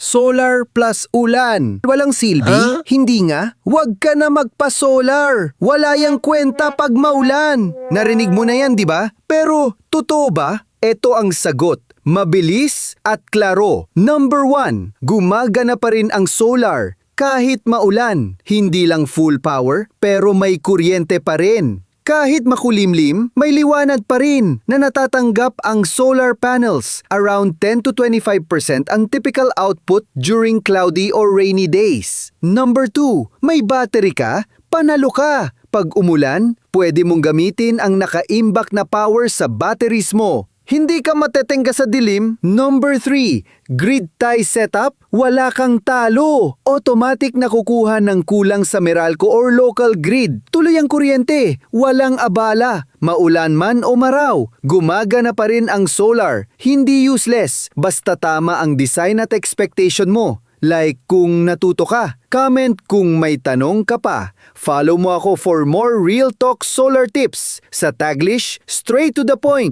Solar plus ulan. Walang silbi? Huh? Hindi nga. Huwag ka na magpa-solar. Wala yang kwenta pag maulan. Narinig mo na yan, di ba? Pero, totoo ba? Ito ang sagot. Mabilis at klaro. Number one, gumagana pa rin ang solar. Kahit maulan, hindi lang full power, pero may kuryente pa rin. Kahit makulimlim, may liwanag pa rin na natatanggap ang solar panels. Around 10 to 25% ang typical output during cloudy or rainy days. Number 2, may battery ka, panalo ka. Pag umulan, pwede mong gamitin ang nakaimbak na power sa batteries mo. Hindi ka matetengga sa dilim. Number 3, grid tie setup, wala kang talo. Automatic na kukuha ng kulang sa Meralco or local grid. Tuloy ang kuryente, walang abala. Maulan man o maraw, gumagana pa rin ang solar. Hindi useless, basta tama ang design at expectation mo. Like kung natuto ka, comment kung may tanong ka pa. Follow mo ako for more real talk solar tips sa Taglish, straight to the point.